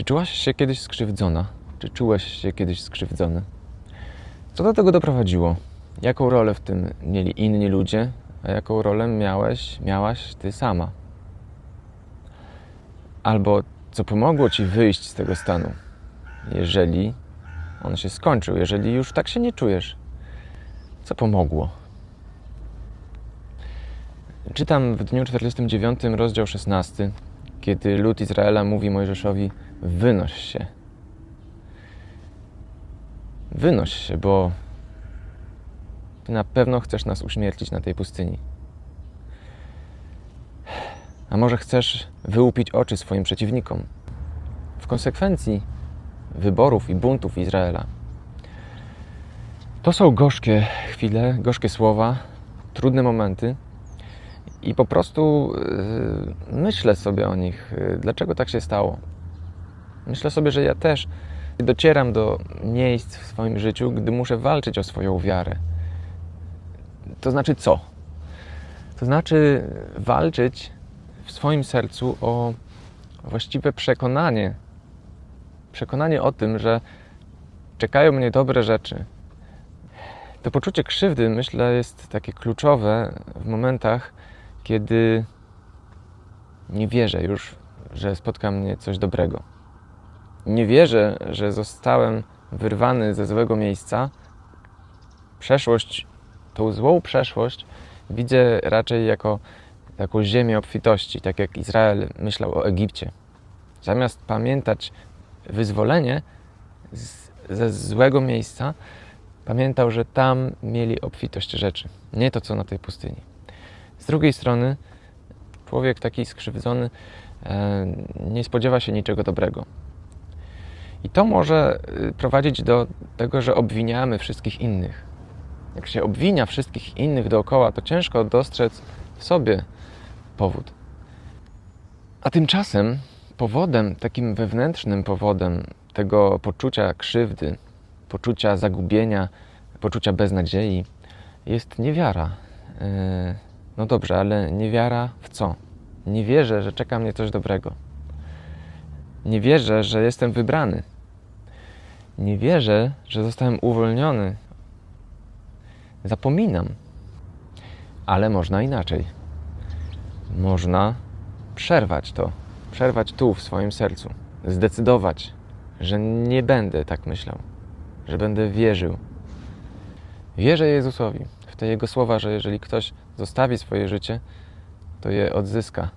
Czy czułaś się kiedyś skrzywdzona? Czy czułeś się kiedyś skrzywdzony? Co do tego doprowadziło? Jaką rolę w tym mieli inni ludzie, a jaką rolę miałeś, miałaś ty sama? Albo co pomogło ci wyjść z tego stanu, jeżeli on się skończył, jeżeli już tak się nie czujesz? Co pomogło? Czytam w dniu 49, rozdział 16, kiedy lud Izraela mówi Mojżeszowi: Wynoś się. Wynoś się, bo ty na pewno chcesz nas uśmiercić na tej pustyni. A może chcesz wyłupić oczy swoim przeciwnikom? W konsekwencji wyborów i buntów Izraela. To są gorzkie chwile, gorzkie słowa, trudne momenty. I po prostu yy, myślę sobie o nich, yy, dlaczego tak się stało. Myślę sobie, że ja też docieram do miejsc w swoim życiu, gdy muszę walczyć o swoją wiarę. To znaczy co? To znaczy walczyć w swoim sercu o właściwe przekonanie. Przekonanie o tym, że czekają mnie dobre rzeczy. To poczucie krzywdy, myślę, jest takie kluczowe w momentach, kiedy nie wierzę już, że spotka mnie coś dobrego. Nie wierzę, że zostałem wyrwany ze złego miejsca. Przeszłość, tą złą przeszłość widzę raczej jako taką ziemię obfitości, tak jak Izrael myślał o Egipcie. Zamiast pamiętać wyzwolenie z, ze złego miejsca, pamiętał, że tam mieli obfitość rzeczy, nie to co na tej pustyni. Z drugiej strony, człowiek taki skrzywdzony e, nie spodziewa się niczego dobrego. I to może y, prowadzić do tego, że obwiniamy wszystkich innych. Jak się obwinia wszystkich innych dookoła, to ciężko dostrzec w sobie powód. A tymczasem powodem, takim wewnętrznym powodem tego poczucia krzywdy, poczucia zagubienia, poczucia beznadziei jest niewiara. No dobrze, ale niewiara w co? Nie wierzę, że czeka mnie coś dobrego. Nie wierzę, że jestem wybrany. Nie wierzę, że zostałem uwolniony. Zapominam. Ale można inaczej. Można przerwać to, przerwać tu w swoim sercu, zdecydować, że nie będę tak myślał, że będę wierzył. Wierzę Jezusowi te Jego słowa, że jeżeli ktoś zostawi swoje życie, to je odzyska